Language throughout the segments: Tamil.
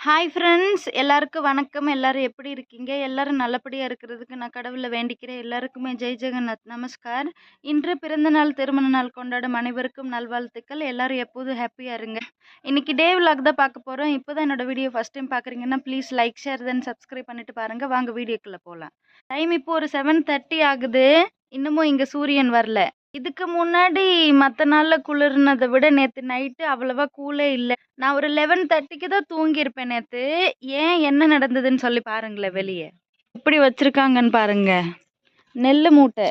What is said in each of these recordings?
ஹாய் ஃப்ரெண்ட்ஸ் எல்லாருக்கும் வணக்கம். எல்லாரும் எப்படி இருக்கீங்க? எல்லாரும் நல்லபடியாக இருக்கிறதுக்கு நான் கடவுளை வேண்டிக்கிறேன். எல்லாருக்குமே ஜெய் ஜெகநாத் நமஸ்கார். இன்று பிறந்த நாள் திருமண நாள் கொண்டாடும் அனைவருக்கும் நல்வாழ்த்துக்கள். எல்லாரும் எப்போதும் ஹாப்பியாக இருங்க. இன்னைக்கு டே விலாக் தான் பார்க்க போகிறோம் இப்போ தான் என்னோட வீடியோ ஃபஸ்ட் டைம் பார்க்குறீங்கன்னா please like share then subscribe பண்ணிட்டு பாருங்கள் வாங்க வீடியோக்குள்ளே போகலாம் டைம் இப்போ ஒரு செவன் தேர்ட்டி ஆகுது. இன்னமும் இங்கே சூரியன் வரல. இதுக்கு முன்னாடி மற்ற நாளில் குளிர்னதை விட நேற்று நைட்டு அவ்வளவா கூலே இல்லை. நான் ஒரு லெவன் தேர்ட்டிக்கு தான் தூங்கியிருப்பேன் நேற்று ஏன் என்ன நடந்ததுன்னு சொல்லி பாருங்களேன் வெளியே. எப்படி வச்சுருக்காங்கன்னு பாருங்க. நெல் மூட்டை.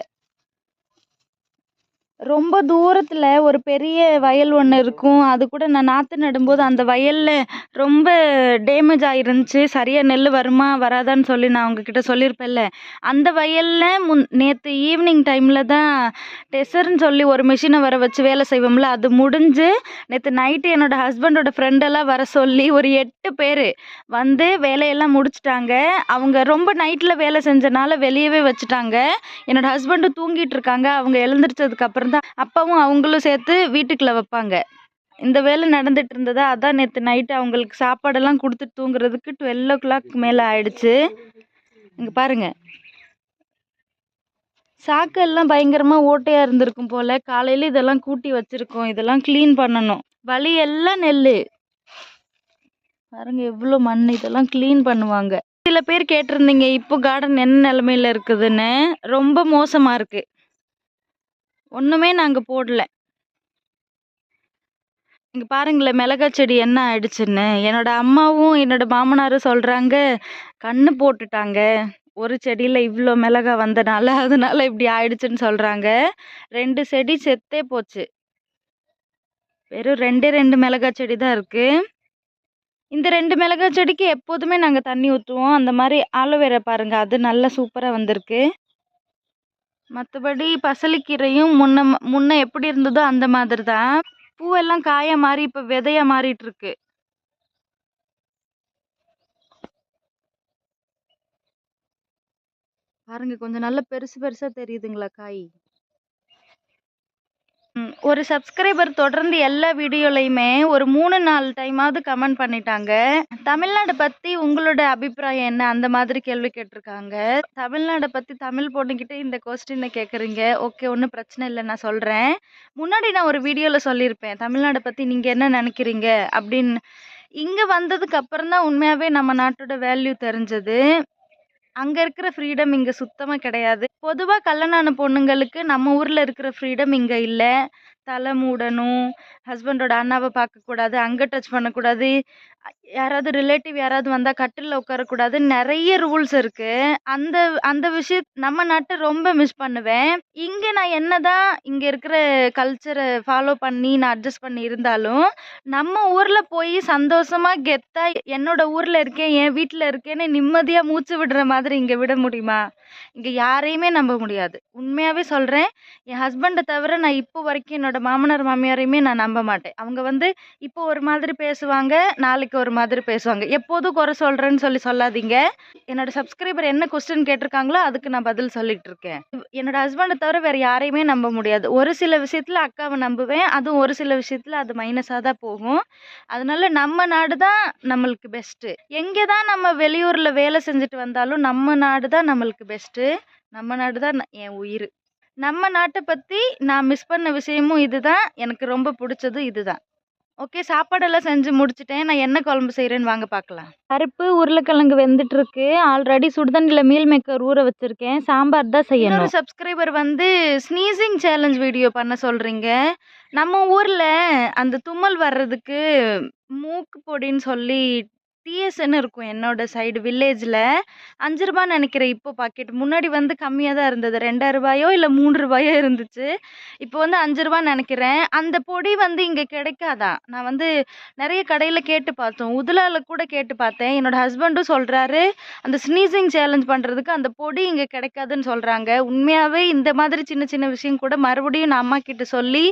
ரொம்ப தூரத்தில் ஒரு பெரிய வயல் ஒன்று இருக்கும். அது கூட நான் நாற்று நடும்போது அந்த வயலில் ரொம்ப டேமேஜ் ஆயிருந்துச்சு. சரியாக நெல் வருமா வராதான்னு சொல்லி நான் உங்ககிட்ட சொல்லியிருப்பேன்ல அந்த வயலில் முன் நேற்று ஈவினிங் டைமில் தான் டெசர்னு சொல்லி ஒரு மிஷினை வர வச்சு வேலை செய்வோம்ல அது முடிஞ்சு நேற்று நைட்டு என்னோடய ஹஸ்பண்டோட ஃப்ரெண்டெல்லாம் வர சொல்லி ஒரு எட்டு பேர் வந்து வேலையெல்லாம் முடிச்சிட்டாங்க. அவங்க ரொம்ப நைட்டில் வேலை செஞ்சனால வெளியவே வச்சுட்டாங்க. என்னோட ஹஸ்பண்டு தூங்கிட்டு இருக்காங்க. அவங்க எழுந்திரிச்சதுக்கு அப்புறம் அப்பாவும் அவங்களும் சேர்த்து வீட்டுக்குள்ளே வைப்பாங்க. இந்த வேலை நடந்துட்டு இருந்ததா? அதான் நேற்று நைட்டு அவங்களுக்கு சாப்பாடெல்லாம் கொடுத்துட்டு தூங்குறதுக்கு டுவெல் ஓ கிளாக் மேலே ஆயிடுச்சு. இங்கே பாருங்க. சாக்கு எல்லாம் பயங்கரமாக ஓட்டையாக இருந்திருக்கும் போல். காலையில் இதெல்லாம் கூட்டி வச்சுருக்கோம். இதெல்லாம் க்ளீன் பண்ணணும். வழி எல்லாம் நெல் பாருங்க எவ்வளோ மண் இதெல்லாம் க்ளீன் பண்ணுவாங்க. சில பேர் கேட்டிருந்தீங்க இப்போ கார்டன் என்ன நிலமையில இருக்குதுன்னு? ரொம்ப மோசமாக இருக்குது ஒன்றுமே நாங்கள் போடல. இங்கே பாருங்களேன் மிளகா செடி என்ன ஆயிடுச்சுன்னு. என்னோட அம்மாவும் என்னோட மாமனாரும் சொல்கிறாங்க கண்ணு போட்டுட்டாங்க. ஒரு செடியில் இவ்வளோ மிளகா வந்தனால அதனால இப்படி ஆயிடுச்சுன்னு சொல்கிறாங்க ரெண்டு செடி செத்தே போச்சு. வெறும் ரெண்டே ரெண்டு மிளகா செடி தான் இருக்குது இந்த ரெண்டு மிளகா செடிக்கு எப்போதுமே நாங்கள் தண்ணி ஊற்றுவோம் அந்த மாதிரி ஆலோவேரா பாருங்கள் அது நல்லா சூப்பராக வந்திருக்கு. மற்றபடி பசலிக்கீரையும் முன்ன முன்ன எப்படி இருந்ததோ அந்த மாதிரி தான் பூவெல்லாம் காய மாறி இப்போ விதையாக மாறிட்டு இருக்கு பாருங்க கொஞ்சம் நல்லா பெருசு பெருசா தெரியுதுங்களா காய்? ஒரு சப்ஸ்கிரைபர் தொடர்ந்து எல்லா வீடியோலையுமே ஒரு மூணு நாலு டைமாவது கமெண்ட் பண்ணிட்டாங்க. தமிழ்நாடு பற்றி உங்களோட அபிப்பிராயம் என்ன? அந்த மாதிரி கேள்வி கேட்டிருக்காங்க. தமிழ்நாடை பற்றி தமிழ் பொண்ணுக்கிட்ட இந்த கொஸ்டினை கேட்குறீங்க ஓகே ஒன்றும் பிரச்சனை இல்லை நான் சொல்கிறேன் முன்னாடி நான் ஒரு வீடியோவில் சொல்லியிருப்பேன். தமிழ்நாடை பற்றி நீங்கள் என்ன நினைக்கிறீங்க? அப்படின்னு. இங்கே வந்ததுக்கு அப்புறம் தான் உண்மையாகவே நம்ம நாட்டோட வேல்யூ தெரிஞ்சது. அங்கே இருக்கிற ஃப்ரீடம் இங்கே சுத்தமாக கிடையாது. பொதுவாக கல்யாணம் பொண்ணுங்களுக்கு நம்ம ஊரில் இருக்கிற ஃப்ரீடம் இங்கே இல்லை. தலை மூடணும் ஹஸ்பண்டோட அண்ணாவை பார்க்கக்கூடாது அங்கே டச் பண்ணக்கூடாது. யாராவது ரிலேட்டிவ் யாராவது வந்தால் கட்டிலில் உட்காரக்கூடாது. நிறைய ரூல்ஸ் இருக்குது அந்த அந்த விஷயம் நம்ம நாட்டை ரொம்ப மிஸ் பண்ணுவேன். இங்கே நான் என்னதான் இங்கே இருக்கிற கல்ச்சரை ஃபாலோ பண்ணி நான் அட்ஜஸ்ட் பண்ணி இருந்தாலும் நம்ம ஊரில் போய் சந்தோஷமாக கெத்தாக என்னோட ஊரில் இருக்கேன் என் வீட்டில் இருக்கேன்னு நிம்மதியாக மூச்சு விடுற மாதிரி இங்கே விட முடியுமா? இங்கே யாரையுமே நம்ப முடியாது. உண்மையாகவே சொல்கிறேன் என் ஹஸ்பண்டை தவிர நான் இப்போ வரைக்கும் என்னோட மாமனார் மாமியாரையுமே நான் நம்ப மாட்டேன். அவங்க வந்து இப்போ ஒரு மாதிரி பேசுவாங்க நாளைக்கு ஒரு மாதிரி பேசுவாங்க. எப்போதும் குறை சொல்கிறேன்னு சொல்லி சொல்லாதீங்க. என்னோட சப்ஸ்கிரைபர் என்ன கொஸ்டின் கேட்டிருக்காங்களோ அதுக்கு நான் பதில் சொல்லிட்டு இருக்கேன். என்னோட ஹஸ்பண்டை தவிர வேறு யாரையுமே நம்ப முடியாது. ஒரு சில விஷயத்தில் அக்காவை நம்புவேன். அதுவும் ஒரு சில விஷயத்தில் அது மைனஸாக தான் போகும். அதனால நம்ம நாடு தான் நம்மளுக்கு பெஸ்ட்டு எங்கே தான் நம்ம வெளியூரில் வேலை செஞ்சுட்டு வந்தாலும் நம்ம நாடு தான் நம்மளுக்கு பெஸ்ட்டு நம்ம நாடு தான் என் உயிர். நம்ம நாட்டை பற்றி நான் மிஸ் பண்ண விஷயமும் இதுதான் எனக்கு ரொம்ப பிடிச்சது இதுதான் ஓகே சாப்பாடெல்லாம் செஞ்சு முடிச்சிட்டேன். நான் என்ன குழம்பு செய்கிறேன்னு வாங்க பார்க்கலாம் பருப்பு உருளைக்கிழங்கு வெந்துட்டு இருக்கு ஆல்ரெடி சுடுதண்ணியில் மீல் மேக்கர் ஊற வச்சிருக்கேன். சாம்பார் தான் செய்யணும். ஒரு சப்ஸ்கிரைபர் வந்து ஸ்னீசிங் சேலஞ்ச் வீடியோ பண்ண சொல்கிறீங்க நம்ம ஊரில் அந்த தும்மல் வர்றதுக்கு மூக்கு பொடின்னு சொல்லி டிஎஸ்என்னு இருக்கும் என்னோட சைடு வில்லேஜில் அஞ்சு ரூபான்னு நினைக்கிறேன் இப்போ பாக்கெட் முன்னாடி வந்து கம்மியாக தான் இருந்தது. ரெண்டாயிரம் ரூபாயோ இல்லை மூணு ரூபாயோ இருந்துச்சு. இப்போ வந்து அஞ்சு ரூபா நினைக்கிறேன். அந்த பொடி வந்து இங்கே கிடைக்காதான் நான் வந்து நிறைய கடையில் கேட்டு பார்த்தோம். உதுலாவில் கூட கேட்டு பார்த்தேன். என்னோட ஹஸ்பண்டும் சொல்கிறாரு அந்த ஸ்னீசிங் சேலஞ்ச் பண்ணுறதுக்கு அந்த பொடி இங்கே கிடைக்காதுன்னு சொல்கிறாங்க உண்மையாகவே இந்த மாதிரி சின்ன சின்ன விஷயம் கூட மறுபடியும் நான் அம்மா கிட்ட சொல்லி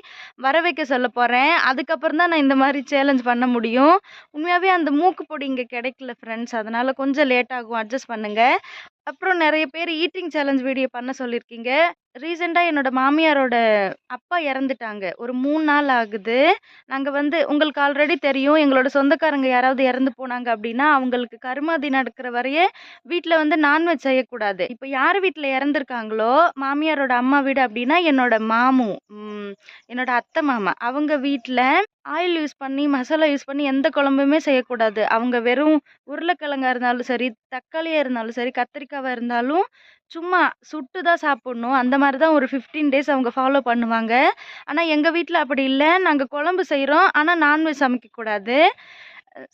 வர வைக்க சொல்ல போகிறேன் அதுக்கப்புறம் தான் நான் இந்த மாதிரி சேலஞ்ச் பண்ண முடியும். உண்மையாகவே அந்த மூக்கு பொடி இங்கே கிடைக்கல ஃப்ரெண்ட்ஸ் அதனால் கொஞ்சம் லேட் ஆகும். அட்ஜஸ்ட் பண்ணுங்கள் அப்புறம் நிறைய பேர் ஈட்டிங் சேலஞ்ச் வீடியோ பண்ண சொல்லியிருக்கீங்க. ரீசெண்டாக என்னோட மாமியாரோட அப்பா இறந்துட்டாங்க. ஒரு மூணு நாள் ஆகுது. நாங்கள் வந்து உங்களுக்கு ஆல்ரெடி தெரியும் எங்களோட சொந்தக்காரங்க யாராவது இறந்து போனாங்க அப்படின்னா அவங்களுக்கு கருமாதி நடக்கிற வரையே வீட்டில் வந்து நான்வெஜ் செய்யக்கூடாது. இப்போ யார் வீட்டில் இறந்துருக்காங்களோ மாமியாரோட அம்மா வீடு அப்படின்னா என்னோட மாமு என்னோட அத்தை மாமா. அவங்க வீட்டில் ஆயில் யூஸ் பண்ணி மசாலா யூஸ் பண்ணி எந்த குழம்புமே செய்யக்கூடாது. அவங்க வெறும் உருளைக்கிழங்கா இருந்தாலும் சரி தக்காளியாக இருந்தாலும் சரி கத்திரிக்காய் கத்திரிக்காவாக இருந்தாலும் சும்மா சுட்டு தான் சாப்பிட்ணும். அந்த மாதிரி தான் ஒரு ஃபிஃப்டீன் டேஸ் அவங்க ஃபாலோ பண்ணுவாங்க. ஆனால் எங்கள் வீட்டில் அப்படி இல்லை. நாங்கள் குழம்பு செய்கிறோம் ஆனால் நான்வெஜ் சமைக்கக்கூடாது.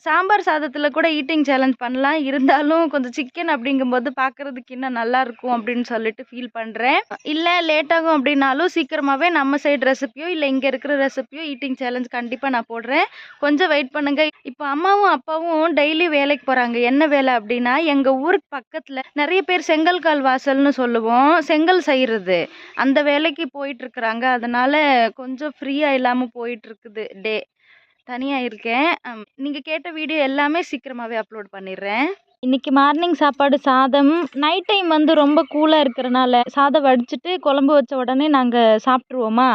சாம்பார் சாதத்தில் கூட ஈட்டிங் சேலஞ்ச் பண்ணலாம். இருந்தாலும் கொஞ்சம் சிக்கன் அப்படிங்கும்போது பார்க்குறதுக்கு இன்னும் நல்லாயிருக்கும் அப்படின்னு சொல்லிட்டு ஃபீல் பண்ணுறேன் இல்லை லேட் ஆகும் அப்படின்னாலும் சீக்கிரமாகவே நம்ம சைடு ரெசிபியோ இல்லை இங்கே இருக்கிற ரெசிபியோ ஈட்டிங் சேலஞ்ச் கண்டிப்பாக நான் போடுறேன். கொஞ்சம் வெயிட் பண்ணுங்கள் இப்போ அம்மாவும் அப்பாவும் டெய்லி வேலைக்கு போகிறாங்க என்ன வேலை அப்படின்னா எங்கள் ஊருக்கு பக்கத்தில் நிறைய பேர் செங்கல் கால் வாசல்னு சொல்லுவோம். செங்கல் செய்கிறது அந்த வேலைக்கு போயிட்டுருக்குறாங்க அதனால் கொஞ்சம் ஃப்ரீயாக இல்லாமல் போயிட்டுருக்குது டே தனியாக இருக்கேன். நீங்கள் கேட்ட வீடியோ எல்லாமே சீக்கிரமாகவே அப்லோட் பண்ணிடுறேன். இன்னைக்கு மார்னிங் சாப்பாடு சாதம். நைட் டைம் வந்து ரொம்ப கூலாக இருக்கிறனால சாதம் வடிச்சிட்டு குழம்பு வச்ச உடனே நாங்கள் சாப்பிட்ருவோமா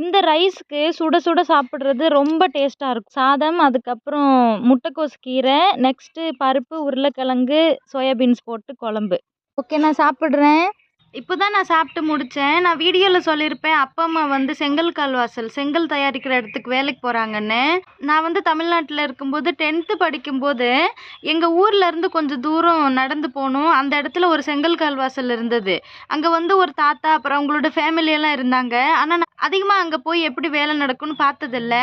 இந்த ரைஸ்க்கு சுட சுட சாப்பிட்றது ரொம்ப டேஸ்ட்டாக இருக்கும். சாதம் அதுக்கப்புறம் முட்டைக்கோஸ் கீரை நெக்ஸ்ட்டு பருப்பு உருளைக்கிழங்கு சோயாபீன்ஸ் போட்டு குழம்பு. ஓகே நான் சாப்பிட்றேன். இப்போ தான் நான் சாப்பிட்டு முடித்தேன் நான் வீடியோவில் சொல்லியிருப்பேன் அப்பா அம்மா வந்து செங்கல் கால்வாசல் செங்கல் தயாரிக்கிற இடத்துக்கு வேலைக்கு போகிறாங்கன்னு நான் வந்து தமிழ்நாட்டில் இருக்கும்போது டென்த்து படிக்கும்போது எங்கள் ஊர்லேருந்து கொஞ்சம் தூரம் நடந்து போகணும் அந்த இடத்துல ஒரு செங்கல் கால்வாசல் இருந்தது. அங்கே வந்து ஒரு தாத்தா அப்புறம் அவங்களோட ஃபேமிலியெல்லாம் இருந்தாங்க. ஆனால் நான் அதிகமாக அங்கே போய் எப்படி வேலை நடக்கும்னு பார்த்ததில்ல.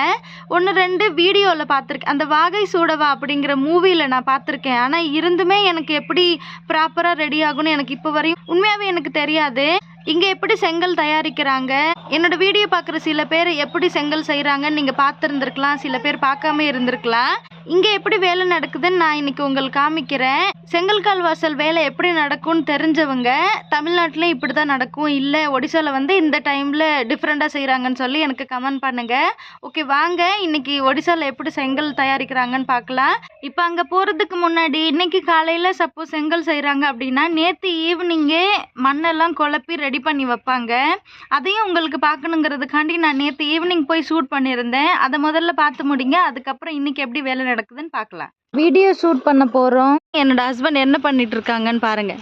ஒன்று ரெண்டு வீடியோவில் பார்த்துருக்கேன். அந்த வாகை சூடவா அப்படிங்கிற மூவியில் நான் பார்த்துருக்கேன். ஆனால் இருந்துமே எனக்கு எப்படி ப்ராப்பராக ரெடி ஆகும்னு எனக்கு இப்போ வரையும் உண்மையாகவே எனக்கு தெரியாது இங்கே எப்படி செங்கல் தயாரிக்கிறாங்க? என்னோட வீடியோ பார்க்குற சில பேர் எப்படி செங்கல் செய்கிறாங்கன்னு நீங்கள் பார்த்துருந்துருக்கலாம் சில பேர் பார்க்காம இருந்திருக்கலாம். இங்கே எப்படி வேலை நடக்குதுன்னு நான் இன்னைக்கு உங்களுக்கு காமிக்கிறேன். செங்கல் கால் வாசல் வேலை எப்படி நடக்கும்னு தெரிஞ்சவங்க தமிழ்நாட்டிலையும் இப்படி தான் நடக்கும். இல்லை ஒடிசாவில் வந்து இந்த டைமில் டிஃப்ரெண்ட்டாக செய்கிறாங்கன்னு சொல்லி எனக்கு கமெண்ட் பண்ணுங்க. ஓகே வாங்க. இன்னைக்கு ஒடிசாவில் எப்படி செங்கல் தயாரிக்கிறாங்கன்னு பார்க்கலாம். இப்போ அங்கே போகிறதுக்கு முன்னாடி இன்னைக்கு காலையில் சப்போஸ் செங்கல் செய்கிறாங்க அப்படின்னா நேற்று ஈவினிங்கே மண்ணெல்லாம் குழப்பி ரெடி பண்ணி வைப்பாங்க. அதையும் உங்களுக்கு பார்க்கணுங்கிறதுக்காண்டி நான் நேற்று ஈவினிங் போய் ஷூட் பண்ணியிருந்தேன். அதை முதல்ல பார்த்து முடிங்க. அதுக்கப்புறம் இன்னைக்கு எப்படி வேலை நடக்குதுன்னு பார்க்கலாம். வீடியோ ஷூட் பண்ண போகிறோம் என்னோட ஹஸ்பண்ட் என்ன பண்ணிட்டு இருக்காங்கன்னு பாருங்க.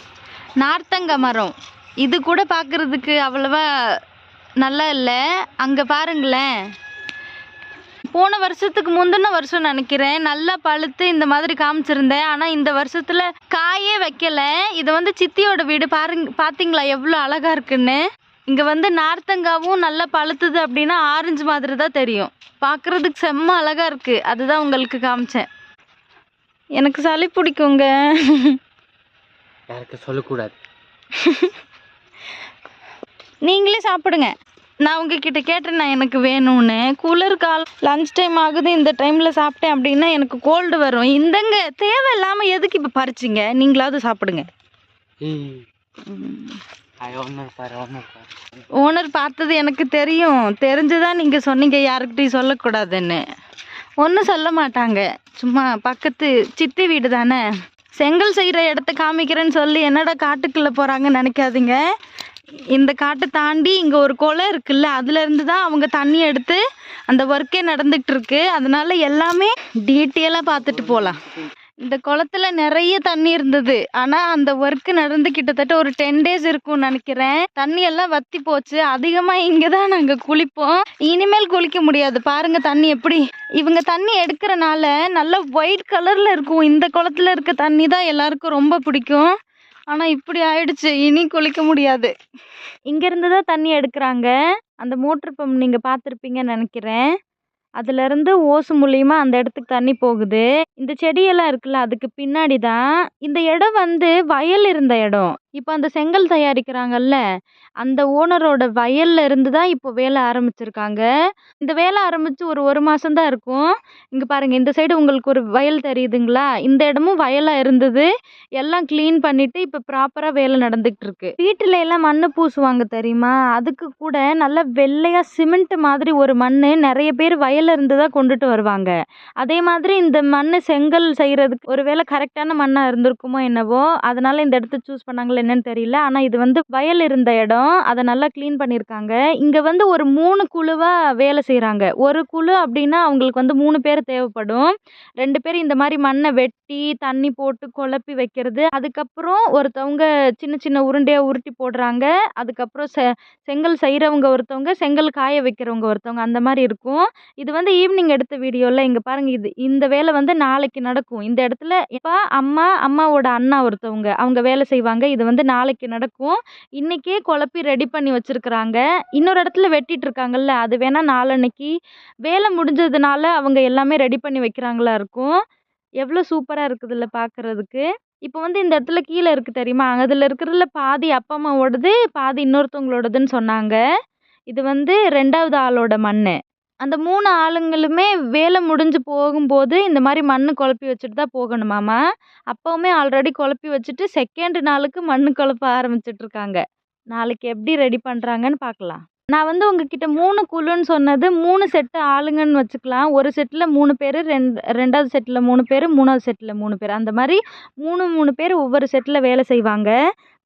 நார்த்தங்க மரம். இது கூட பார்க்கறதுக்கு அவ்வளவா நல்லா இல்லை. அங்கே பாருங்களேன். போன வருஷத்துக்கு முந்தின வருஷம் நினைக்கிறேன். நல்லா பழுத்து இந்த மாதிரி காமிச்சிருந்தேன். ஆனால் இந்த வருஷத்தில் காயே வைக்கல. இது வந்து சித்தியோட வீடு. பாருங்க பார்த்தீங்களா எவ்வளோ அழகா இருக்குன்னு. இங்கே வந்து நார்த்தங்காவும் நல்லா பழுத்துது அப்படின்னா ஆரஞ்சு மாதிரி தான் தெரியும். பார்க்குறதுக்கு செம்ம அழகா இருக்கு. அதுதான் உங்களுக்கு காமிச்சேன். எனக்கு சளி பிடிக்குங்க. யாருக்கு சொல்லக்கூடாது. நீங்களே சாப்பிடுங்க. நான் உங்ககிட்ட கேட்டேன் நான் எனக்கு வேணும்னு. குளிர் கால் லஞ்ச் டைம் ஆகுது இந்த டைமில் சாப்பிட்டேன் அப்படின்னா எனக்கு கோல்டு வரும். இந்தங்க தேவையில்லாமல் எதுக்கு இப்போ பறிச்சிங்க? நீங்களாவது சாப்பிடுங்க. ஓனர் பார்த்தது எனக்கு தெரியும். தெரிஞ்சுதான் நீங்கள் சொன்னீங்க யாருக்கிட்டையும் சொல்லக்கூடாதுன்னு. ஒன்றும் சொல்ல மாட்டாங்க. சும்மா பக்கத்து சித்தி வீடு தானே செங்கல் செய்கிற இடத்த காமிக்கிறேன்னு சொல்லி என்னடா காட்டுக்குள்ளே போகிறாங்கன்னு நினைக்காதீங்க. இந்த காட்டை தாண்டி இங்கே ஒரு குளம் இருக்குல்ல அதுலேருந்து தான் அவங்க தண்ணி எடுத்து அந்த ஒர்க்கே நடந்துகிட்டு இருக்கு அதனால எல்லாமே டீட்டெயிலாக பார்த்துட்டு போகலாம் இந்த குளத்துல நிறைய தண்ணி இருந்தது. ஆனா அந்த ஒர்க் நடந்து கிட்டத்தட்ட ஒரு டென் டேஸ் இருக்கும்னு நினைக்கிறேன். தண்ணி எல்லாம் வத்தி போச்சு. அதிகமா இங்க தான் நாங்க குளிப்போம். இனிமேல் குளிக்க முடியாது. பாருங்க தண்ணி எப்படி. இவங்க தண்ணி எடுக்கிறனால நல்லா ஒயிட் கலர்ல இருக்கும். இந்த குளத்துல இருக்க தண்ணி தான் எல்லாருக்கும் ரொம்ப பிடிக்கும். ஆனால் இப்படி ஆயிடுச்சு இனி குளிக்க முடியாது. இங்கேருந்து தான் தண்ணி எடுக்கிறாங்க. அந்த மோட்ரு பம்ப் நீங்கள் பார்த்துருப்பீங்கன்னு நினைக்கிறேன். அதுலேருந்து ஓசு மூலியமா அந்த இடத்துக்கு தண்ணி போகுது. இந்த செடியெல்லாம் இருக்குல்ல அதுக்கு பின்னாடி தான் இந்த இடம் வந்து வயல் இருந்த இடம். இப்போ அந்த செங்கல் தயாரிக்கிறாங்கல்ல அந்த ஓனரோட வயல்ல இருந்து தான் இப்போ வேலை ஆரம்பிச்சிருக்காங்க. இந்த வேலை ஆரம்பிச்சு ஒரு ஒரு மாசம் தான் இருக்கும். இங்க பாருங்க இந்த சைடு உங்களுக்கு ஒரு வயல் தெரியுதுங்களா? இந்த இடமும் வயலா இருந்தது. எல்லாம் க்ளீன் பண்ணிட்டு இப்போ ப்ராப்பரா வேலை நடந்துகிட்டு இருக்கு. வீட்டுல எல்லாம் மண்ணு பூசுவாங்க தெரியுமா? அதுக்கு கூட நல்லா வெள்ளையா சிமெண்ட் மாதிரி ஒரு மண் நிறைய பேர் வயல்ல இருந்து தான் கொண்டுட்டு வருவாங்க. அதே மாதிரி இந்த மண் செங்கல் செய்யறதுக்கு ஒருவேளை கரெக்டான மண்ணா இருந்திருக்குமோ என்னவோ அதனால இந்த இடத்த சூஸ் பண்ணாங்களே என்னன்னு தெரியல. ஆனால் இது வந்து வயல் இருந்த இடம். அதை நல்லா க்ளீன் பண்ணியிருக்காங்க இங்கே வந்து ஒரு மூணு குழுவாக வேலை செய்கிறாங்க ஒரு குழு அப்படின்னா அவங்களுக்கு வந்து மூணு பேர் தேவைப்படும். ரெண்டு பேர் இந்த மாதிரி மண்ணை வெட்டி தண்ணி போட்டு குழப்பி வைக்கிறது. அதுக்கப்புறம் ஒருத்தவங்க சின்ன சின்ன உருண்டையாக உருட்டி போடுறாங்க. அதுக்கப்புறம் செ செங்கல் செய்கிறவங்க ஒருத்தவங்க செங்கல் காய வைக்கிறவங்க ஒருத்தவங்க அந்த மாதிரி இருக்கும். இது வந்து ஈவினிங் எடுத்த வீடியோவில் இங்கே பாருங்கள் இது இந்த வேலை வந்து நாளைக்கு நடக்கும். இந்த இடத்துல இப்போ அம்மா அம்மாவோட அண்ணா ஒருத்தவங்க அவங்க வேலை செய்வாங்க. இது வந்து நாளைக்கு நடக்கும். இன்றைக்கே குழப்பி ரெடி பண்ணி வச்சிருக்கிறாங்க. இன்னொரு இடத்துல வெட்டிகிட்ருக்காங்கல்ல அது வேணால் நாளன்னைக்கு. வேலை முடிஞ்சதுனால அவங்க எல்லாமே ரெடி பண்ணி வைக்கிறாங்களா இருக்கும். எவ்வளோ சூப்பராக இருக்குதுல்ல பார்க்குறதுக்கு இப்போ வந்து இந்த இடத்துல கீழே இருக்குது தெரியுமா? அதில் இருக்கிறதுல பாதி அப்பா அம்மாவோடது பாதி இன்னொருத்தவங்களோடதுன்னு சொன்னாங்க. இது வந்து ரெண்டாவது ஆளோட மண் அந்த மூணு ஆளுங்களுமே வேலை முடிஞ்சு போகும்போது இந்த மாதிரி மண் குழப்பி வச்சுட்டு தான் போகணுமாமா அப்போவுமே ஆல்ரெடி குழப்பி வச்சுட்டு செகண்ட் நாளுக்கு மண் குழப்ப ஆரம்பிச்சிட்ருக்காங்க நாளைக்கு எப்படி ரெடி பண்ணுறாங்கன்னு பார்க்கலாம். நான் வந்து உங்ககிட்ட மூணு குழுன்னு சொன்னது மூணு செட்டு ஆளுங்கன்னு வச்சுக்கலாம். ஒரு செட்டில் மூணு பேர் ரெண்டு ரெண்டாவது செட்டில் மூணு பேர் மூணாவது செட்டில் மூணு பேர். அந்த மாதிரி மூணு மூணு பேர் ஒவ்வொரு செட்டில் வேலை செய்வாங்க.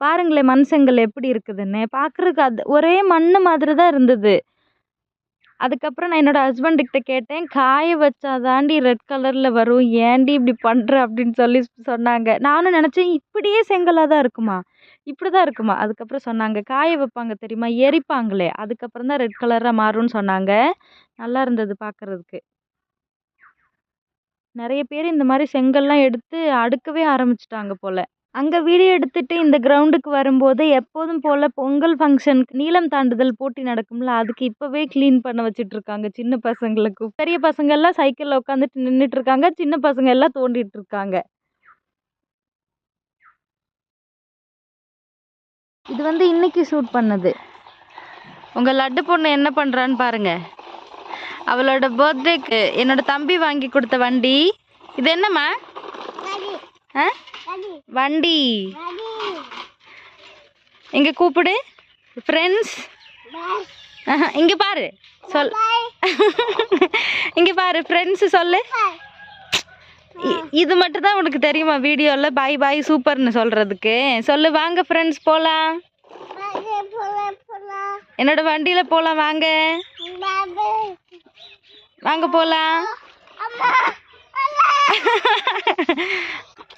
பாருங்களேன் மண் செங்கல் எப்படி இருக்குதுன்னு. பார்க்குறதுக்கு அது ஒரே மண் மாதிரி தான் இருந்தது. அதுக்கப்புறம் நான் என்னோடய ஹஸ்பண்டுக்கிட்ட கேட்டேன் காய வச்சா தாண்டி ரெட் கலரில் வரும். ஏன்டி இப்படி பண்ணுற அப்படின்னு சொல்லி சொன்னாங்க. நானும் நினச்சேன் இப்படியே செங்கலாக தான் இருக்குமா? இப்படி தான் இருக்குமா? அதுக்கப்புறம் சொன்னாங்க காய வைப்பாங்க தெரியுமா? எரிப்பாங்களே. அதுக்கப்புறம் தான் ரெட் கலராக மாறும்னு சொன்னாங்க. நல்லா இருந்தது பார்க்குறதுக்கு நிறைய பேர் இந்த மாதிரி செங்கல்லாம் எடுத்து அடுக்கவே ஆரம்பிச்சிட்டாங்க போல். அங்கே வீடியோ எடுத்துட்டு இந்த கிரவுண்டுக்கு வரும்போது எப்போதும் போல் பொங்கல் ஃபங்க்ஷனுக்கு நீளம் தாண்டுதல் போட்டி நடக்கும்ல அதுக்கு இப்போவே க்ளீன் பண்ண வச்சிட்டு இருக்காங்க சின்ன பசங்களுக்கு. பெரிய பசங்க எல்லாம் சைக்கிளில் உட்காந்துட்டு நின்றுட்டு இருக்காங்க சின்ன பசங்க எல்லாம் தோண்டிட்டு இருக்காங்க இது வந்து இன்னைக்கு ஷூட் பண்ணது. உங்கள் லட்டு பொண்ணு என்ன பண்ணுறான்னு பாருங்க. அவளோட பர்த்டேக்கு என்னோட தம்பி வாங்கி கொடுத்த வண்டி. இது என்னம்மா ஆ? வண்டி. இங்க கூப்பிடு. ஃப்ரெண்ட்ஸ் இங்க பாரு. சொல். இங்க பாரு ஃப்ரெண்ட்ஸ் சொல்லு. இது மட்டும் தான் உனக்கு தெரியுமா வீடியோவில் பாய் பாய் சூப்பர்னு சொல்றதுக்கு. சொல்லு வாங்க ஃப்ரெண்ட்ஸ் போலாம். என்னோட வண்டியில போலாம் வாங்க. வாங்க போலாம்.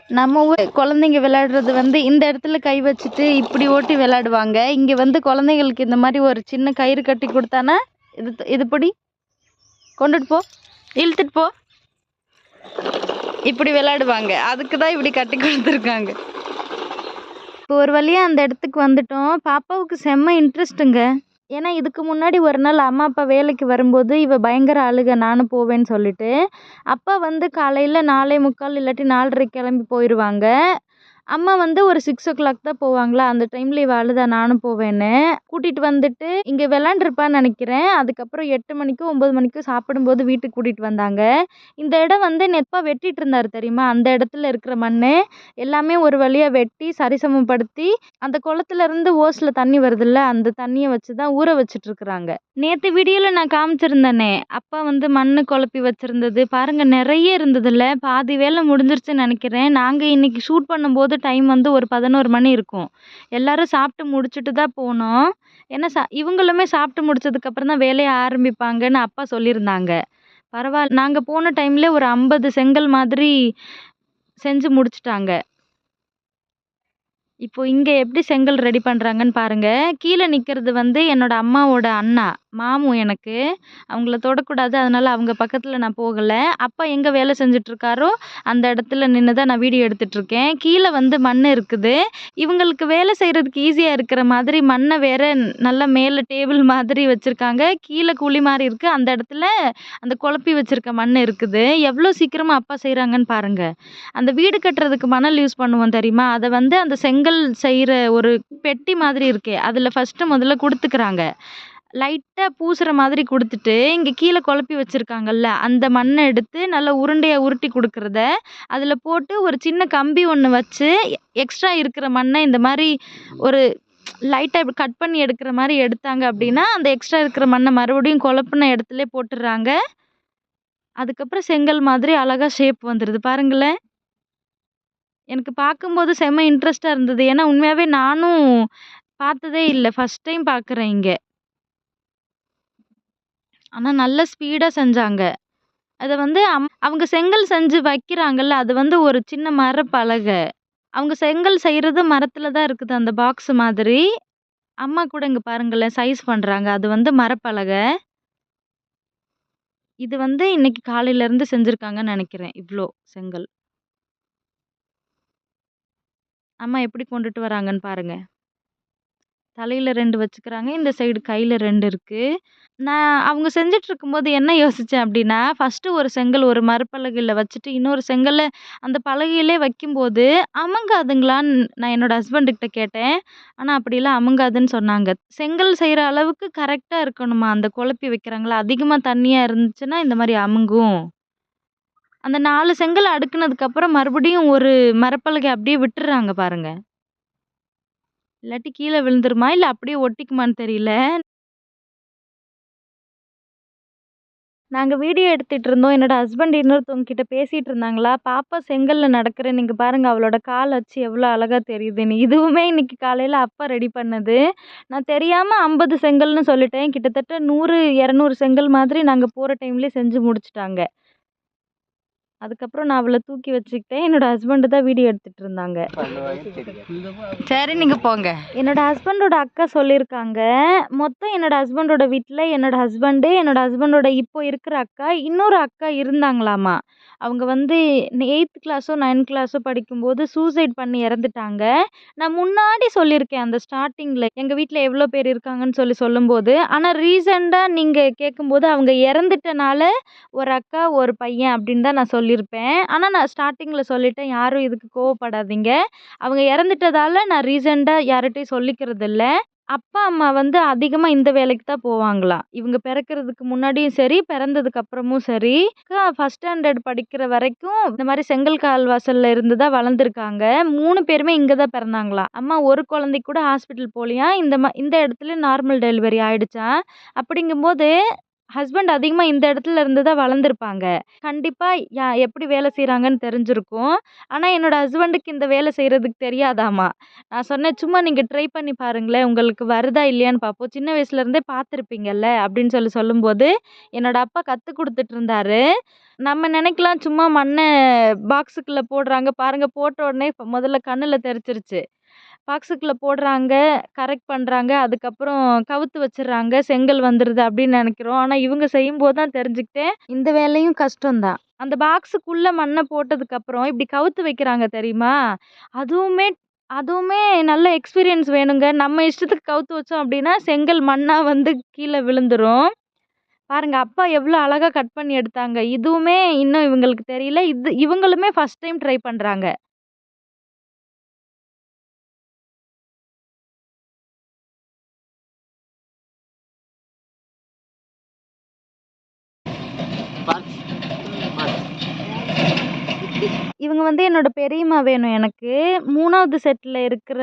நம்ம ஊர் குழந்தைங்க விளையாடுறது வந்து இந்த இடத்துல கை வச்சுட்டு இப்படி ஓட்டி விளையாடுவாங்க. இங்கே வந்து குழந்தைங்களுக்கு இந்த மாதிரி ஒரு சின்ன கயிறு கட்டி கொடுத்தானா இது இதுபடி கொண்டுட்டு போ. இழுத்துட்டு போ. இப்படி விளையாடுவாங்க. அதுக்கு தான் இப்படி கட்டி கொடுத்துருக்காங்க. இப்போ ஒரு வழியாக அந்த இடத்துக்கு வந்துட்டோம். பாப்பாவுக்கு செம்ம இன்ட்ரெஸ்ட்டுங்க ஏன்னா இதுக்கு முன்னாடி ஒரு நாள் அம்மா அப்பா வேலைக்கு வரும்போது இவள் பயங்கர அழுக நானும் போவேன்னு சொல்லிட்டு அப்பா வந்து காலையில் நாலே முக்கால் இல்லாட்டி நாலரைக்கு கிளம்பி போயிடுவாங்க அம்மா வந்து ஒரு சிக்ஸ் ஓ கிளாக் தான் போவாங்களா? அந்த டைமில் வாழுதா அழுதா நானும் போவேன்னு. கூட்டிகிட்டு வந்துட்டு இங்கே விளாண்டுருப்பான்னு நினைக்கிறேன். அதுக்கப்புறம் எட்டு மணிக்கும் ஒம்பது மணிக்கும் சாப்பிடும்போது வீட்டுக்கு கூட்டிகிட்டு வந்தாங்க. இந்த இடம் வந்து நெப்பா வெட்டிட்டு இருந்தார் தெரியுமா? அந்த இடத்துல இருக்கிற மண் எல்லாமே ஒரு வழியாக வெட்டி சரிசமப்படுத்தி அந்த குளத்துல இருந்து ஓஸில் தண்ணி வருதுல்ல அந்த தண்ணியை வச்சு தான் ஊற வச்சுட்டு இருக்கிறாங்க நேற்று வீடியோவில் நான் காமிச்சிருந்தேனே. அப்பா வந்து மண் குழப்பி வச்சுருந்தது. பாருங்கள் நிறைய இருந்ததுல்ல. பாதி வேலை முடிஞ்சிருச்சுன்னு நினைக்கிறேன். நாங்கள் இன்னைக்கு ஷூட் பண்ணும்போது டைம் வந்து ஒரு பதினோரு மணி இருக்கும். எல்லாரும் சாப்பிட்டு முடிச்சுட்டு தான் போனோம். ஏன்னா சா இவங்களுமே சாப்பிட்டு முடிச்சதுக்கப்புறம் தான் வேலையை ஆரம்பிப்பாங்கன்னு அப்பா சொல்லியிருந்தாங்க. பரவாயில்ல நாங்கள் போன டைமில் ஒரு ஐம்பது செங்கல் மாதிரி செஞ்சு முடிச்சிட்டாங்க. இப்போ இங்கே எப்படி செங்கல் ரெடி பண்ணுறாங்கன்னு பாருங்கள் கீழே நிற்கிறது வந்து என்னோட அம்மாவோட அண்ணா. மாமு எனக்கு. அவங்கள தொடக்கூடாது. அதனால் அவங்க பக்கத்தில் நான் போகலை. அப்பா எங்கே வேலை செஞ்சிட்ருக்காரோ அந்த இடத்துல நின்று தான் நான் வீடியோ எடுத்துகிட்ருக்கேன் கீழே வந்து மண் இருக்குது. இவங்களுக்கு வேலை செய்கிறதுக்கு ஈஸியாக இருக்கிற மாதிரி மண்ணை வேறு நல்லா மேலே டேபிள் மாதிரி வச்சுருக்காங்க. கீழே குழி மாதிரி இருக்குது அந்த இடத்துல அந்த குழப்பி வச்சுருக்க மண் இருக்குது. எவ்வளோ சீக்கிரமாக அப்பா செய்கிறாங்கன்னு பாருங்கள் அந்த வீடு கட்டுறதுக்கு மணல் யூஸ் பண்ணுவோம் தெரியுமா? அதை வந்து அந்த செங்கல் செய்கிற ஒரு பெட்டி மாதிரி இருக்கே அதில் ஃபஸ்ட்டு முதல்ல கொடுத்துக்கிறாங்க. லைட்டாக பூசுகிற மாதிரி கொடுத்துட்டு இங்கே கீழே குழப்பி வச்சுருக்காங்கல்ல அந்த மண்ணை எடுத்து நல்லா உருண்டையாக உருட்டி கொடுக்குறத அதில் போட்டு ஒரு சின்ன கம்பி ஒன்று வச்சு எக்ஸ்ட்ரா இருக்கிற மண்ணை இந்த மாதிரி ஒரு லைட்டாக இப்படி கட் பண்ணி எடுக்கிற மாதிரி எடுத்தாங்க அப்படின்னா அந்த எக்ஸ்ட்ரா இருக்கிற மண்ணை மறுபடியும் குழப்புன இடத்துல போட்டுடுறாங்க அதுக்கப்புறம் செங்கல் மாதிரி அழகாக ஷேப் வந்துடுது பாருங்களேன் எனக்கு பார்க்கும்போது செம்ம இன்ட்ரெஸ்ட்டாக இருந்தது. ஏன்னா உண்மையாகவே நானும் பார்த்ததே இல்லை. ஃபஸ்ட் டைம் பார்க்குறேன் இங்கே. ஆனால் நல்ல ஸ்பீடாக செஞ்சாங்க. அதை வந்து அம் அவங்க செங்கல் செஞ்சு வைக்கிறாங்கல்ல அது வந்து ஒரு சின்ன மரப்பலகை. அவங்க செங்கல் செய்கிறது மரத்தில் தான் இருக்குது அந்த பாக்ஸ் மாதிரி. அம்மா கூட இங்கே பாருங்களேன் சைஸ் பண்ணுறாங்க அது வந்து மரப்பலகை. இது வந்து இன்னைக்கு காலையிலேருந்து செஞ்சுருக்காங்கன்னு நினைக்கிறேன் இவ்வளோ செங்கல். அம்மா எப்படி கொண்டுட்டு வராங்கன்னு பாருங்கள் தலையில் ரெண்டு வச்சுக்கிறாங்க. இந்த சைடு கையில் ரெண்டு இருக்குது நான் அவங்க செஞ்சிட்ருக்கும்போது என்ன யோசித்தேன் அப்படின்னா ஃபஸ்ட்டு ஒரு செங்கல் ஒரு மரப்பலகையில் வச்சுட்டு இன்னொரு செங்கல்ல அந்த பலகையிலே வைக்கும்போது அமங்காதுங்களான்னு நான் என்னோட ஹஸ்பண்டுக்கிட்ட கேட்டேன். ஆனால் அப்படிலாம் அமுங்காதுன்னு சொன்னாங்க. செங்கல் செய்கிற அளவுக்கு கரெக்டாக இருக்கணுமா? அந்த குழப்பி வைக்கிறாங்களா? அதிகமாக தண்ணியாக இருந்துச்சுன்னா இந்த மாதிரி அமுங்கும். அந்த நாலு செங்கல் அடுக்குனதுக்கப்புறம் மறுபடியும் ஒரு மரப்பலகை அப்படியே விட்டுறாங்க பாருங்கள் இல்லாட்டி கீழே விழுந்துருமா? இல்லை அப்படியே ஒட்டிக்குமான்னு தெரியல. நாங்கள் வீடியோ எடுத்துகிட்டு இருந்தோம். என்னோடய ஹஸ்பண்ட் இன்னொருத்தவங்க கிட்ட பேசிகிட்டு இருந்தாங்களா? பாப்பா செங்கல்ல நடக்கிறேன் நீங்கள் பாருங்கள் அவளோட கால் வச்சு எவ்வளோ அழகாக தெரியுதுன்னு. இதுவுமே இன்றைக்கி காலையில் அப்பா ரெடி பண்ணது. நான் தெரியாமல் ஐம்பது செங்கல்னு சொல்லிட்டேன். கிட்டத்தட்ட நூறு இரநூறு செங்கல் மாதிரி நாங்கள் போகிற டைம்லேயே செஞ்சு முடிச்சிட்டாங்க. அதுக்கப்புறம் நான் அவளை தூக்கி வச்சுக்கிட்டேன். என்னோட ஹஸ்பண்டு தான் வீடியோ எடுத்துகிட்டு இருந்தாங்க. சரி நீங்கள் போங்க. என்னோட ஹஸ்பண்டோட அக்கா சொல்லியிருக்காங்க. மொத்தம் என்னோட ஹஸ்பண்டோட வீட்டில் என்னோட ஹஸ்பண்டு என்னோட ஹஸ்பண்டோட இப்போ இருக்கிற அக்கா இன்னொரு அக்கா இருந்தாங்களாமா? அவங்க வந்து எயித்து கிளாஸோ நைன்த் கிளாஸோ படிக்கும்போது சூசைட் பண்ணி இறந்துட்டாங்க. நான் முன்னாடி சொல்லியிருக்கேன் அந்த ஸ்டார்டிங்கில் எங்கள் வீட்டில் எவ்வளோ பேர் இருக்காங்கன்னு சொல்லி சொல்லும்போது. ஆனால் ரீசெண்டாக நீங்கள் கேட்கும்போது அவங்க இறந்துட்டனால ஒரு அக்கா ஒரு பையன் அப்படின்னு தான் நான் சொல்லியிருப்பேன். ஆனால் நான் ஸ்டார்டிங்கில் சொல்லிட்டேன் யாரும் இதுக்கு கோவப்படாதீங்க. அவங்க இறந்துட்டதால நான் ரீசெண்டாக யார்கிட்டையும் சொல்லிக்கிறது இல்லை அப்பா அம்மா வந்து அதிகமாக இந்த வேலைக்கு தான் போவாங்களாம் இவங்க பிறக்கிறதுக்கு முன்னாடியும் சரி பிறந்ததுக்கு அப்புறமும் சரி ஃபஸ்ட் ஸ்டாண்டர்ட் படிக்கிற வரைக்கும் இந்த மாதிரி செங்கல் கால்வாசல்ல இருந்து தான் வளர்ந்துருக்காங்க. மூணு பேருமே இங்கே தான் பிறந்தாங்களாம் அம்மா ஒரு குழந்தைக்கு கூட ஹாஸ்பிட்டல் போகலையா இந்த மா இந்த இடத்துல நார்மல் டெலிவரி ஆயிடுச்சாம் அப்படிங்கும்போது ஹஸ்பண்ட் அதிகமாக இந்த இடத்துல இருந்து தான் வளர்ந்துருப்பாங்க. கண்டிப்பாக யா எப்படி வேலை செய்கிறாங்கன்னு தெரிஞ்சிருக்கும். ஆனால் என்னோட ஹஸ்பண்டுக்கு இந்த வேலை செய்கிறதுக்கு தெரியாதாமா? நான் சொன்னேன் சும்மா நீங்கள் ட்ரை பண்ணி பாருங்களேன் உங்களுக்கு வருதா இல்லையான்னு பார்ப்போம். சின்ன வயசுலேருந்தே பார்த்துருப்பீங்கல்ல? அப்படின்னு சொல்லி சொல்லும்போது என்னோடய அப்பா கற்றுக் கொடுத்துட்டு இருந்தாரு. நம்ம நினைக்கலாம் சும்மா மண்ணை பாக்ஸுக்குள்ளே போடுறாங்க. பாருங்கள் போட்ட உடனே இப்போ முதல்ல கண்ணில் தெரிச்சிருச்சு பாக்ஸுக்குள்ளே போடுறாங்க கரெக்ட் பண்ணுறாங்க அதுக்கப்புறம் கவுத்து வச்சிடுறாங்க செங்கல் வந்துடுது அப்படின்னு நினைக்கிறோம். ஆனால் இவங்க செய்யும்போது தான் தெரிஞ்சுக்கிட்டேன். இந்த வேலையும் கஷ்டம்தான் அந்த பாக்ஸுக்குள்ளே மண்ணை போட்டதுக்கப்புறம் இப்படி கவுத்து வைக்கிறாங்க தெரியுமா? அதுவுமே அதுவுமே நல்ல எக்ஸ்பீரியன்ஸ் வேணுங்க. நம்ம இஷ்டத்துக்கு கவுத்து வச்சோம் அப்படின்னா செங்கல் மண்ணாக வந்து கீழே விழுந்துரும். பாருங்கள் அப்பா எவ்வளோ அழகாக கட் பண்ணி எடுத்தாங்க. இதுவுமே இன்னும் இவங்களுக்கு தெரியல. இது இவங்களுமே ஃபஸ்ட் டைம் ட்ரை பண்ணுறாங்க இவங்க வந்து என்னோட பெரியம்மா வேணும் எனக்கு. மூணாவது செட்டில் இருக்கிற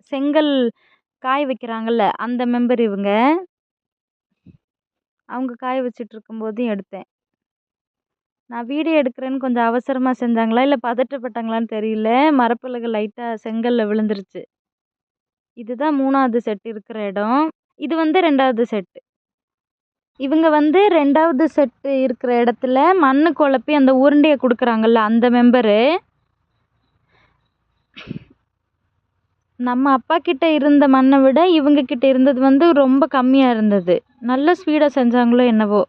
செங்கல் காய வைக்கிறாங்கல்ல அந்த மெம்பர் இவங்க. அவங்க காய வச்சுட்டு இருக்கும்போதும் எடுத்தேன். நான் வீடியோ எடுக்கிறேன்னு கொஞ்சம் அவசரமாக செஞ்சாங்களா இல்லை பதட்டப்பட்டாங்களான்னு தெரியல. மரப்பலகை லைட்டாக செங்கல்ல விழுந்துருச்சு. இதுதான் மூணாவது செட் இருக்கிற இடம். இது வந்து ரெண்டாவது செட்டு இவங்க வந்து ரெண்டாவது செட்டு இருக்கிற இடத்துல மண் குழப்பி அந்த உருண்டையை கொடுக்குறாங்கல்ல அந்த மெம்பரு நம்ம அப்பா கிட்ட இருந்த மண்ணை விட இவங்க கிட்ட இருந்தது வந்து ரொம்ப கம்மியாக இருந்தது. நல்ல ஸ்பீடாக செஞ்சாங்களோ என்னவோ.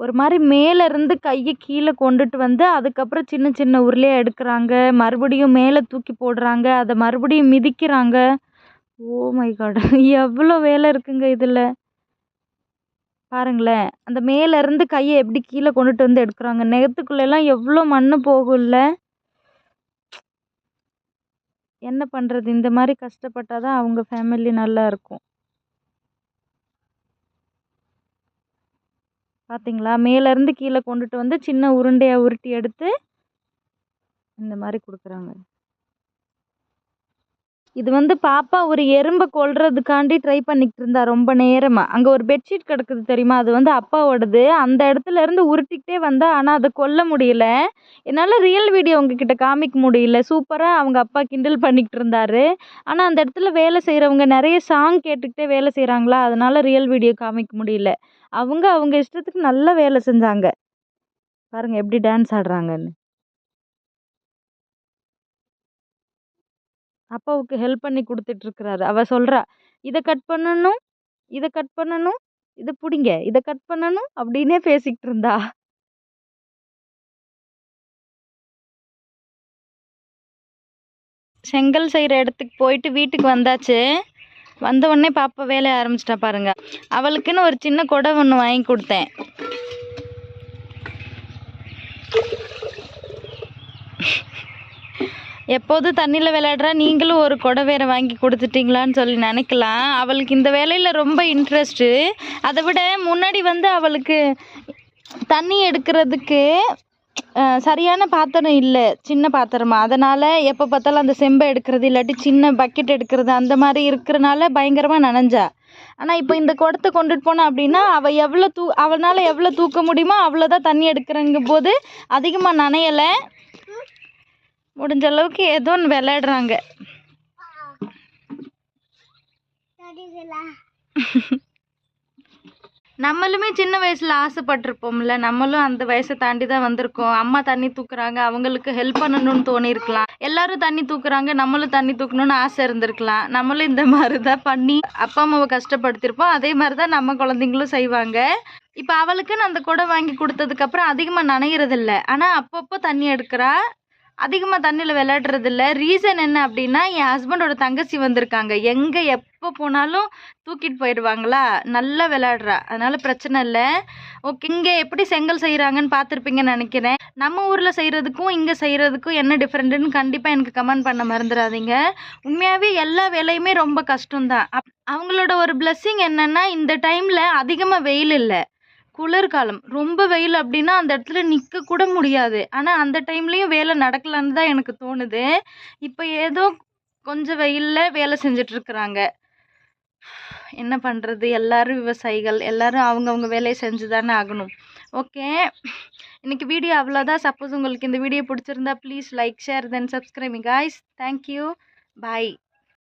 ஒரு மாதிரி மேலேருந்து கையை கீழே கொண்டுட்டு வந்து அதுக்கப்புறம் சின்ன சின்ன உருளையாக எடுக்கிறாங்க மறுபடியும் மேலே தூக்கி போடுறாங்க அதை மறுபடியும் மிதிக்கிறாங்க. ஓ மை காட் எவ்வளோ வேலை இருக்குங்க இதில்? பாருங்களேன். அந்த மேலேருந்து கையை எப்படி கீழே கொண்டுட்டு வந்து எடுக்கிறாங்க? நெகத்துக்குள்ளெல்லாம் எவ்வளோ மண் போகும்ல? என்ன பண்ணுறது இந்த மாதிரி கஷ்டப்பட்டால் தான் அவங்க ஃபேமிலி நல்லா இருக்கும். பார்த்தீங்களா மேலேருந்து கீழே கொண்டுட்டு வந்து சின்ன உருண்டையாக உருட்டி எடுத்து இந்த மாதிரி கொடுக்குறாங்க. இது வந்து பாப்பா ஒரு எறும்பை கொல்றதுக்காண்டி ட்ரை பண்ணிக்கிட்டு இருந்தா ரொம்ப நேரமாக அங்கே ஒரு பெட்ஷீட் கிடக்குது தெரியுமா? அது வந்து அப்பாவோடது. அந்த இடத்துல இருந்து உருட்டிக்கிட்டே வந்தா ஆனால் அதை கொல்ல முடியல. என்னால் ரியல் வீடியோ உங்ககிட்ட காமிக்க முடியல. சூப்பராக அவங்க அப்பா கிண்டல் பண்ணிக்கிட்டு இருந்தாரு. ஆனால் அந்த இடத்துல வேலை செய்கிறவங்க நிறைய சாங் கேட்டுக்கிட்டே வேலை செய்கிறாங்களா அதனால ரியல் வீடியோ காமிக்க முடியல. அவங்க அவங்க இஷ்டத்துக்கு நல்லா வேலை செஞ்சாங்க. பாருங்கள் எப்படி டான்ஸ் ஆடுறாங்கன்னு. அப்பாவுக்கு ஹெல்ப் பண்ணி கொடுத்துட்ருக்குறாரு. அவள் சொல்கிறா இதை கட் பண்ணணும் இதை கட் பண்ணணும் இதை பிடிங்க இதை கட் பண்ணணும் அப்படின்னே பேசிக்கிட்டு இருந்தா செங்கல் செய்கிற இடத்துக்கு போயிட்டு வீட்டுக்கு வந்தாச்சு. வந்த உடனே பாப்பா வேலையை ஆரம்பிச்சிட்டா பாருங்க. அவளுக்குன்னு ஒரு சின்ன குடை ஒன்று வாங்கி கொடுத்தேன். எப்போதும் தண்ணியில் விளையாடுறா? நீங்களும் ஒரு குடை வேற வாங்கி கொடுத்துட்டீங்களான்னு சொல்லி நினைக்கலாம். அவளுக்கு இந்த வேலையில் ரொம்ப இன்ட்ரெஸ்ட்டு அதை விட முன்னாடி வந்து அவளுக்கு தண்ணி எடுக்கிறதுக்கு சரியான பாத்திரம் இல்லை. சின்ன பாத்திரமா. அதனால் எப்போ பார்த்தாலும் அந்த செம்பை எடுக்கிறது இல்லாட்டி சின்ன பக்கெட் எடுக்கிறது அந்த மாதிரி இருக்கிறனால பயங்கரமாக நனைஞ்சா. ஆனால் இப்போ இந்த குடத்தை கொண்டுட்டு போனா அப்படின்னா அவள் எவ்வளோ தூ அவனால் எவ்வளோ தூக்க முடியுமோ அவ்வளோதான் தண்ணி எடுக்கிறங்க போது அதிகமாக நனையலை. முடிஞ்ச அளவுக்கு ஏதோ ஒன்று விளையாடுறாங்க. நம்மளுமே சின்ன வயசில் ஆசைப்பட்டிருப்போம்ல. நம்மளும் அந்த வயசை தாண்டி தான் வந்திருக்கோம். அம்மா தண்ணி தூக்குறாங்க. அவங்களுக்கு ஹெல்ப் பண்ணணும்னு தோணியிருக்கலாம் எல்லாரும் தண்ணி தூக்குறாங்க. நம்மளும் தண்ணி தூக்கணும்னு ஆசை இருந்திருக்கலாம். நம்மளும் இந்த மாதிரி தான் பண்ணி அப்பா அம்மாவை கஷ்டப்படுத்தியிருப்போம். அதே மாதிரி தான் நம்ம குழந்தைங்களும் செய்வாங்க. இப்போ அவளுக்குன்னு அந்த குடை வாங்கி கொடுத்ததுக்கப்புறம் அதிகமாக நனையிறதில்ல. ஆனால் அப்பப்போ தண்ணி எடுக்கிறா. அதிகமாக தண்ணியில் விளையாடுறதில்ல. ரீசன் என்ன அப்படின்னா என் ஹஸ்பண்டோட தங்கச்சி வந்திருக்காங்க. எங்கே எப்போ போனாலும் தூக்கிட்டு போயிடுவாங்களா? நல்லா விளையாடுறா. அதனால் பிரச்சனை இல்லை. ஓகே இங்கே எப்படி செங்கல் செய்கிறாங்கன்னு பார்த்துருப்பீங்கன்னு நினைக்கிறேன். நம்ம ஊரில் செய்கிறதுக்கும் இங்கே செய்கிறதுக்கும் என்ன டிஃப்ரெண்ட்டுன்னு கண்டிப்பாக எனக்கு கமெண்ட் பண்ண மறந்துடாதீங்க. உண்மையாகவே எல்லா வேலையுமே ரொம்ப கஷ்டம்தான். அப் அவங்களோட ஒரு blessing என்னென்னா இந்த டைமில் அதிகமாக வெயில் இல்லை. குளிர்காலம். ரொம்ப வெயில் அப்படின்னா அந்த இடத்துல நிற்க கூட முடியாது. ஆனால் அந்த டைம்லேயும் வேலை நடக்கலான்னு தான் எனக்கு தோணுது. இப்போ ஏதோ கொஞ்சம் வெயிலில் வேலை செஞ்சிட்ருக்குறாங்க. என்ன பண்ணுறது எல்லாரும் விவசாயிகள் எல்லாரும் அவங்கவுங்க வேலையை செஞ்சு தானே ஆகணும். ஓகே. இன்றைக்கி வீடியோ அவ்வளோதான் சப்போஸ் உங்களுக்கு இந்த வீடியோ பிடிச்சிருந்தா please like share then subscribing guys thank you bye